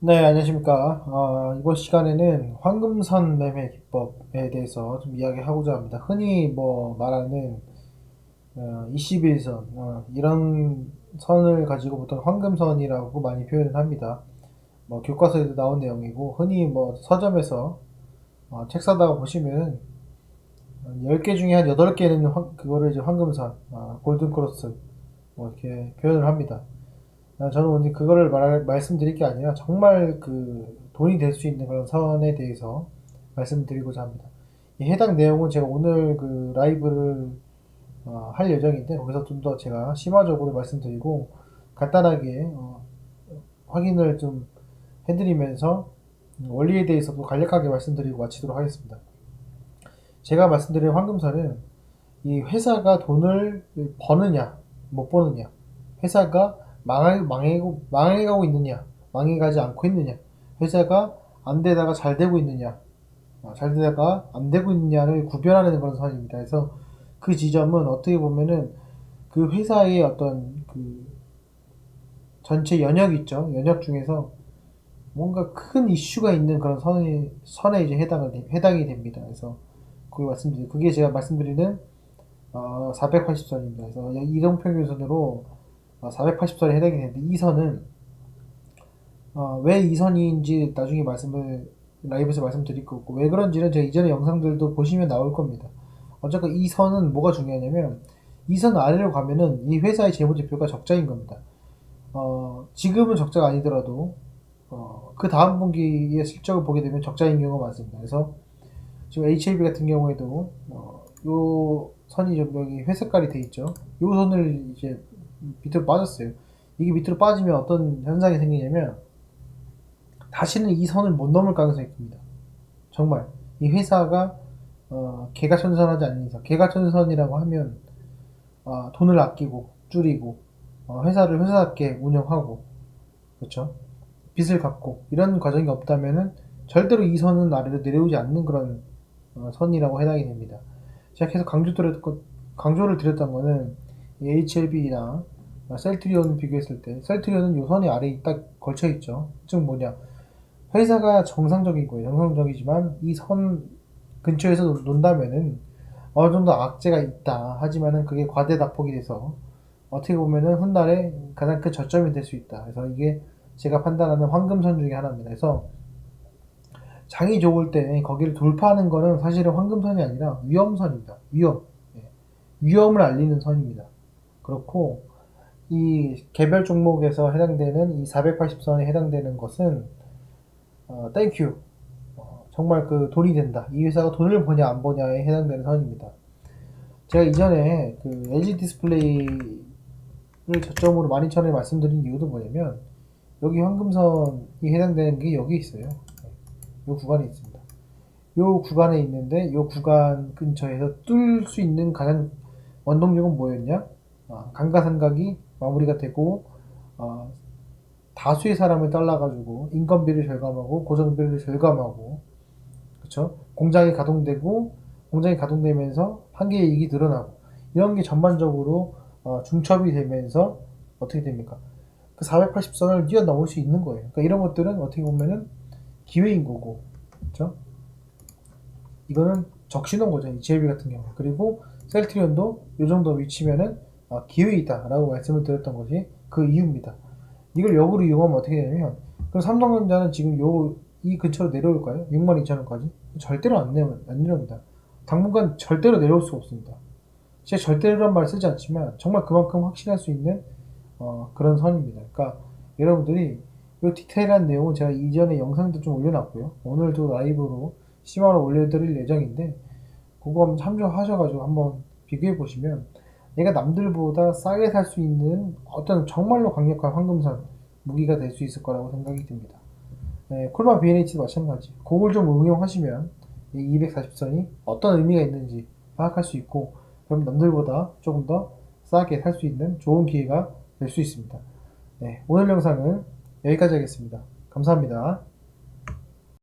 네, 안녕하십니까. 어, 이번 시간에는 황금선 매매 기법에 대해서 좀 이야기하고자 합니다. 흔히 뭐 말하는 어, 21선, 어, 이런 선을 가지고 보통 황금선이라고 많이 표현을 합니다. 뭐 교과서에도 나온 내용이고, 흔히 뭐 서점에서 어, 책 사다가 보시면 10개 중에 한 8개는 황, 그거를 이제 황금선, 어, 골든크로스, 뭐 이렇게 표현을 합니다. 아, 저는 그거를 말, 말씀드릴 게 아니라 정말 그 돈이 될 수 있는 그런 선에 대해서 말씀드리고자 합니다. 이 해당 내용은 제가 오늘 그 라이브를 어, 할 예정인데 거기서 좀 더 제가 심화적으로 말씀드리고 간단하게 어, 확인을 좀 해드리면서 원리에 대해서도 간략하게 말씀드리고 마치도록 하겠습니다. 제가 말씀드린 황금선은 이 회사가 돈을 버느냐 못 버느냐 회사가 망해, 망해고, 망해가고 있느냐, 망해가지 않고 있느냐, 회사가 안 되다가 잘 되고 있느냐, 어, 잘 되다가 안 되고 있느냐를 구별하는 그런 선입니다. 그래서 그 지점은 어떻게 보면은 그 회사의 어떤 그 전체 연역 있죠. 연역 중에서 뭔가 큰 이슈가 있는 그런 선에, 선에 이제 해당을, 해당이 됩니다. 그래서 그게 말씀드리 그게 제가 말씀드리는 어, 480선입니다. 그래서 이동평균선으로 480선에 해당이 되는데 이 선은 어, 왜이 선인지 나중에 말씀을 라이브에서 말씀드릴 거고 왜 그런지는 제가 이전의 영상들도 보시면 나올 겁니다. 어쨌건 이 선은 뭐가 중요하냐면 이 선 아래로 가면은 이 회사의 재무제표가 적자인 겁니다. 어, 지금은 적자가 아니더라도 어, 그 다음 분기의 실적을 보게 되면 적자인 경우가 많습니다. 그래서 지금 HLB 같은 경우에도 어, 요 선이 좀 여기 회색깔이 돼 있죠. 요 선을 이제 밑으로 빠졌어요. 이게 밑으로 빠지면 어떤 현상이 생기냐면 다시는 이 선을 못 넘을 가능성이 큽니다. 정말 이 회사가 어, 개가천선하지 않는 이상 개가천선이라고 하면 어, 돈을 아끼고 줄이고 어, 회사를 회사답게 운영하고 그렇죠 빚을 갚고 이런 과정이 없다면은 절대로 이 선은 아래로 내려오지 않는 그런 어, 선이라고 해당이 됩니다. 제가 계속 강조 드렸, 강조를 드렸던 거는 HLB나 셀트리온을 비교했을 때 셀트리온은 요 선이 아래에 딱 걸쳐 있죠. 즉 뭐냐 회사가 정상적이고 정상적이지만 이 선 근처에서 논다면은 어느 정도 악재가 있다. 하지만은 그게 과대납폭이 돼서 어떻게 보면은 훗날에 가장 큰 저점이 될 수 있다. 그래서 이게 제가 판단하는 황금선 중에 하나입니다. 그래서 장이 좋을 때 거기를 돌파하는 거는 사실은 황금선이 아니라 위험선입니다. 위험. 예. 위험을 알리는 선입니다. 그렇고 이 개별 종목에서 해당되는 이 480선에 해당되는 것은 어, 땡큐 어, 정말 그 돈이 된다. 이 회사가 돈을 버냐 안 버냐에 해당되는 선입니다. 제가 이전에 그 LG 디스플레이를 저점으로 12,000원에 말씀드린 이유도 뭐냐면 여기 황금선이 해당되는 게 여기 있어요. 이 구간에 있습니다. 이 구간에 있는데 이 구간 근처에서 뚫을 수 있는 가장 원동력은 뭐였냐 어, 감가상각이 마무리가 되고 어, 다수의 사람을 잘라가지고 인건비를 절감하고 고정비를 절감하고 그쵸 공장이 가동되고 공장이 가동되면서 한계의 이익이 늘어나고 이런 게 전반적으로 어, 중첩이 되면서 어떻게 됩니까? 그 480선을 뛰어넘을 수 있는 거예요. 그러니까 이런 것들은 어떻게 보면은 기회인 거고, 그렇죠? 이거는 적신호인 거죠. 이 JB 같은 경우. 그리고 셀트리온도 이 정도 위치면은 아, 기회이다라고 말씀을 드렸던 것이 그 이유입니다. 이걸 역으로 이용하면 어떻게 되냐면 그럼 삼성전자는 지금 요 이 근처로 내려올까요? 62,000원까지? 절대로 안, 내려, 안 내려옵니다. 당분간 절대로 내려올 수 없습니다. 제가 절대로란 말 쓰지 않지만 정말 그만큼 확신할 수 있는 어, 그런 선입니다. 그러니까 여러분들이 이 디테일한 내용은 제가 이전에 영상도 좀 올려놨고요. 오늘도 라이브로 심화로 올려드릴 예정인데 그거 한번 참조하셔가지고 한번 비교해 보시면 내가 남들보다 싸게 살 수 있는 어떤 정말로 강력한 황금선 무기가 될 수 있을 거라고 생각이 듭니다. 네, 콜마 BNH도 마찬가지. 그걸 좀 응용하시면 이 240선이 어떤 의미가 있는지 파악할 수 있고 그럼 남들보다 조금 더 싸게 살 수 있는 좋은 기회가 될 수 있습니다. 네, 오늘 영상은 여기까지 하겠습니다. 감사합니다.